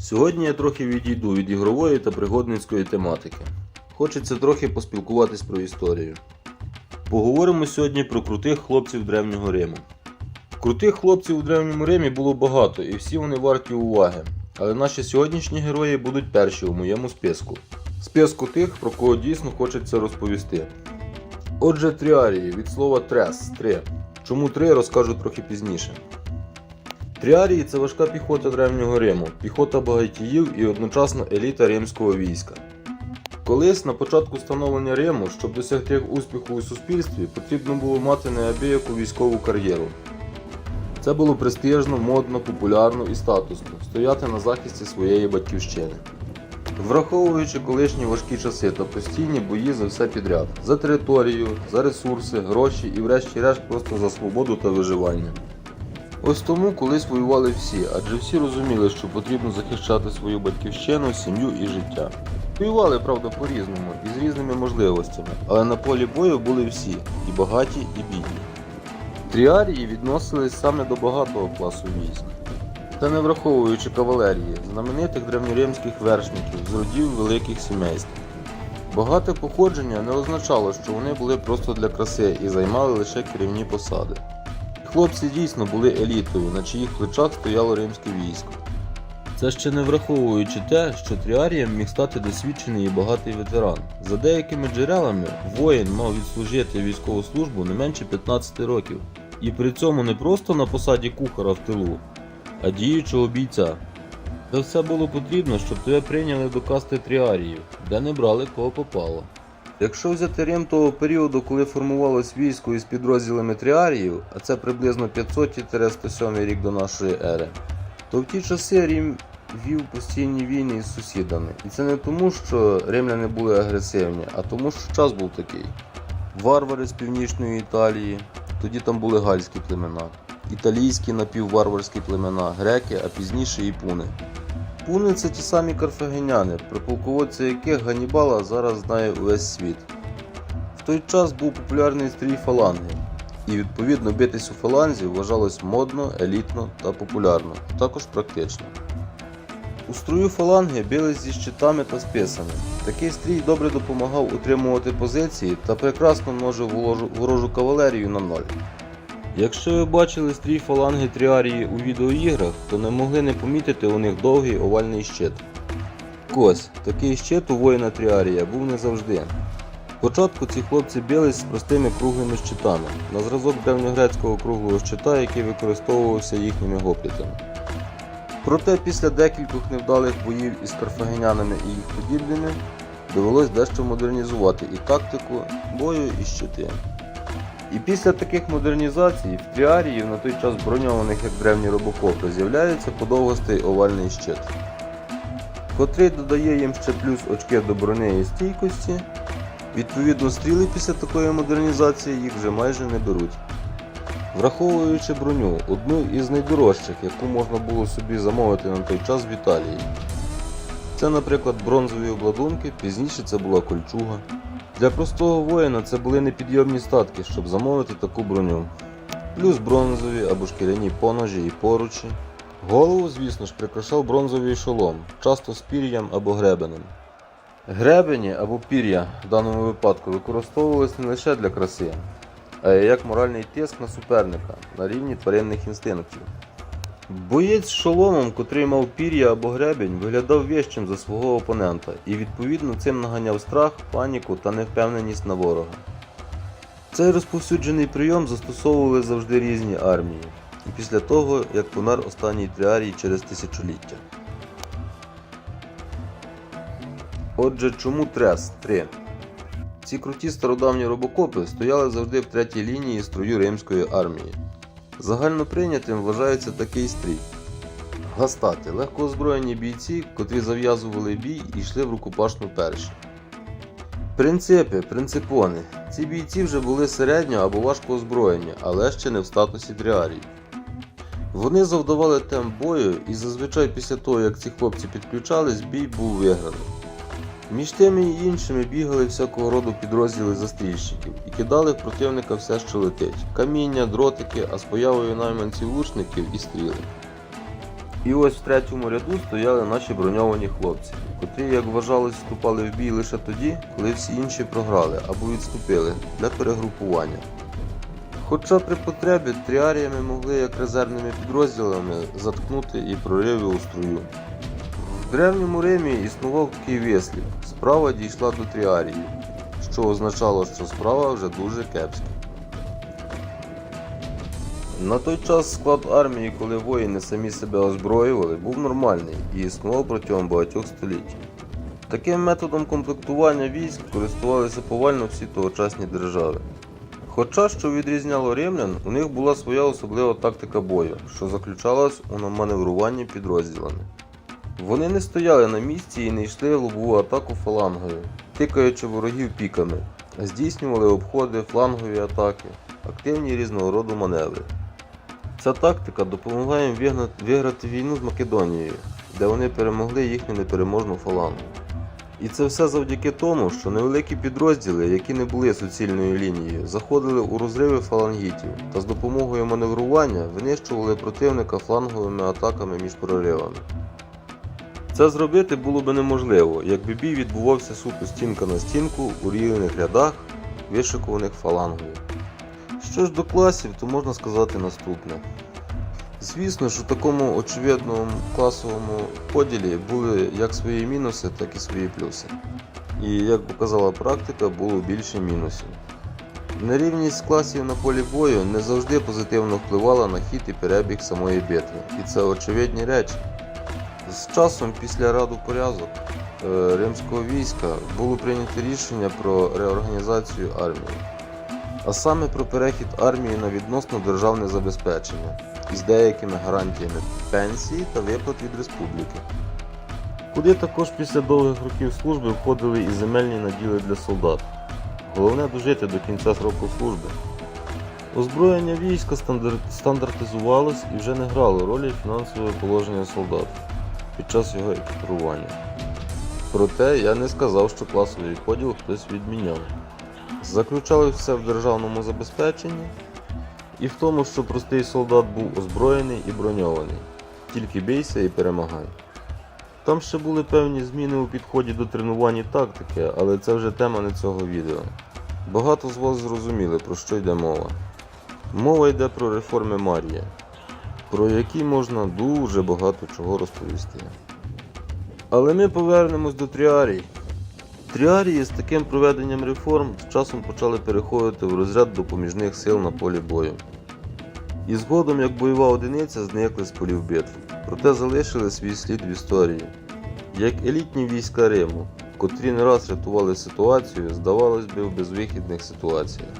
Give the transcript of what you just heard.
Сьогодні я трохи відійду від ігрової та пригодницької тематики. Хочеться трохи поспілкуватись про історію. Поговоримо сьогодні про крутих хлопців Древнього Риму. Крутих хлопців у Древньому Римі було багато, і всі вони варті уваги. Але наші сьогоднішні герої будуть перші у моєму списку. Списку тих, про кого дійсно хочеться розповісти. Отже, тріарії від слова трес три. Чому три розкажу трохи пізніше. Тріарії це важка піхота Древнього Риму, піхота багатіїв і одночасно еліта римського війська. Колись на початку становлення Риму, щоб досягти успіху у суспільстві, потрібно було мати неабияку військову кар'єру. Це було престижно, модно, популярно і статусно стояти на захисті своєї батьківщини. Враховуючи колишні важкі часи та постійні бої за все підряд, за територію, за ресурси, гроші і врешті-решт просто за свободу та виживання. Ось тому колись воювали всі, адже всі розуміли, що потрібно захищати свою батьківщину, сім'ю і життя. Воювали, правда, по-різному і з різними можливостями, але на полі бою були всі і багаті, і бідні. Тріарії відносились саме до багатого класу військ. Та не враховуючи кавалерії, знаменитих древньоримських вершників з родів великих сімейств. Багате походження не означало, що вони були просто для краси і займали лише керівні посади. Хлопці дійсно були елітою, на чиїх плечах стояло римське військо. Це ще не враховуючи те, що тріарієм міг стати досвідчений і багатий ветеран. За деякими джерелами, воїн мав відслужити військову службу не менше 15 років. І при цьому не просто на посаді кухара в тилу, а діючого бійця. Це все було потрібно, щоб тебе прийняли до касти тріаріїв, де не брали кого попало. Якщо взяти Рим того періоду, коли формувалось військо із підрозділами тріаріїв, а це приблизно 500-107 рік до нашої ери, то в ті часи Рім вів постійні війни із сусідами. І це не тому, що римляни були агресивні, а тому, що час був такий. Варвари з північної Італії, тоді там були гальські племена, італійські напівварварські племена, греки, а пізніше і пуни. Пуни це ті самі карфагеняни, про полководця яких Ганнібала зараз знає увесь світ. В той час був популярний стрій фаланги, і відповідно битись у фаланзі вважалось модно, елітно та популярно, також практично. У струю фаланги бились зі щитами та списами. Такий стрій добре допомагав утримувати позиції та прекрасно множив ворожу, ворожу кавалерію на ноль. Якщо ви бачили стрій фаланги тріарії у відеоіграх, то не могли не помітити у них довгий овальний щит. Ось, такий щит у воїна тріарія був не завжди. Спочатку ці хлопці бились з простими круглими щитами, на зразок древньогрецького круглого щита, який використовувався їхніми гоплітами. Проте після декількох невдалих боїв із карфагенянами і їх подібними довелось дещо модернізувати і тактику бою, і щити. І після таких модернізацій в тріаріїв на той час броньованих як древні робокопи з'являється подовгостий овальний щит, котрий додає їм ще плюс очки до броні і стійкості. Відповідно, стріли після такої модернізації їх вже майже не беруть. Враховуючи броню, одну із найдорожчих, яку можна було собі замовити на той час в Італії. Це, наприклад, бронзові обладунки, пізніше це була кольчуга. Для простого воїна це були непідйомні статки, щоб замовити таку броню. Плюс бронзові або шкіряні поножі і поручі. Голову, звісно ж, прикрашав бронзовий шолом, часто з пір'ям або гребенем. Гребені або пір'я в даному випадку використовувалися не лише для краси, а й як моральний тиск на суперника на рівні тваринних інстинктів. Боєць з шоломом, котрий мав пір'я або гребень, виглядав вищим за свого опонента і відповідно цим наганяв страх, паніку та невпевненість на ворога. Цей розповсюджений прийом застосовували завжди різні армії, після того, як помер останній тріарій через тисячоліття. Отже, чому трес 3? Ці круті стародавні робокопи стояли завжди в третій лінії строю римської армії. Загально прийнятим вважається такий стрій. Гастати легко озброєні бійці, котрі зав'язували бій і йшли в рукопашну перші. Принципи, принципони. Ці бійці вже були середньо або важко озброєні, але ще не в статусі тріарій. Вони завдавали темп бою і зазвичай після того, як ці хлопці підключались, бій був виграний. Між тими і іншими бігали всякого роду підрозділи застрільщиків і кидали в противника все, що летить: каміння, дротики, а з появою найманців лучників і стріли. І ось в третьому ряду стояли наші броньовані хлопці, котрі, як вважалось, вступали в бій лише тоді, коли всі інші програли або відступили для перегрупування. Хоча при потребі тріаріями могли як резервними підрозділами заткнути і прориви у струю. В Древньому Римі існував такий вислів справа дійшла до тріарії, що означало, що справа вже дуже кепська. На той час склад армії, коли воїни самі себе озброювали, був нормальний і існував протягом багатьох століть. Таким методом комплектування військ користувалися повально всі тогочасні держави. Хоча, що відрізняло римлян, у них була своя особлива тактика бою, що заключалась у маневруванні підрозділами. Вони не стояли на місці і не йшли лобову атаку фалангою, тикаючи ворогів піками, а здійснювали обходи, флангові атаки, активні різного роду маневри. Ця тактика допомогла їм виграти війну з Македонією, де вони перемогли їхню непереможну фалангу. І це все завдяки тому, що невеликі підрозділи, які не були суцільною лінією, заходили у розриви фалангітів та з допомогою маневрування винищували противника фланговими атаками між проривами. Це зробити було би неможливо, якби бій відбувався суто стінка на стінку у рівних рядах, вишикуваних фалангою. Що ж до класів, то можна сказати наступне. Звісно, що в такому очевидному класовому поділі були як свої мінуси, так і свої плюси. І як показала практика, було більше мінусів. Нерівність класів на полі бою не завжди позитивно впливала на хід і перебіг самої битви, і це очевидні речі. З часом після раду порядок е, римського війська було прийнято рішення про реорганізацію армії, а саме про перехід армії на відносно державне забезпечення із деякими гарантіями пенсії та виплат від республіки. Куди також після довгих років служби входили і земельні наділи для солдат. Головне дожити до кінця сроку служби. Озброєння війська стандартизувалось і вже не грало ролі фінансове положення солдат під час його екіпірування. Проте я не сказав, що класовий поділ хтось відміняв. Заключали все в державному забезпеченні і в тому, що простий солдат був озброєний і броньований. Тільки бійся і перемагай. Там ще були певні зміни у підході до тренувань і тактики, але це вже тема не цього відео. Багато з вас зрозуміли, про що йде мова. Мова йде про реформи Марія, про які можна дуже багато чого розповісти. Але ми повернемось до тріарій. Тріарії з таким проведенням реформ з часом почали переходити в розряд допоміжних сил на полі бою. І згодом, як бойова одиниця, зникли з полів битв, проте залишили свій слід в історії. Як елітні війська Риму, котрі не раз рятували ситуацію, здавалось би, в безвихідних ситуаціях.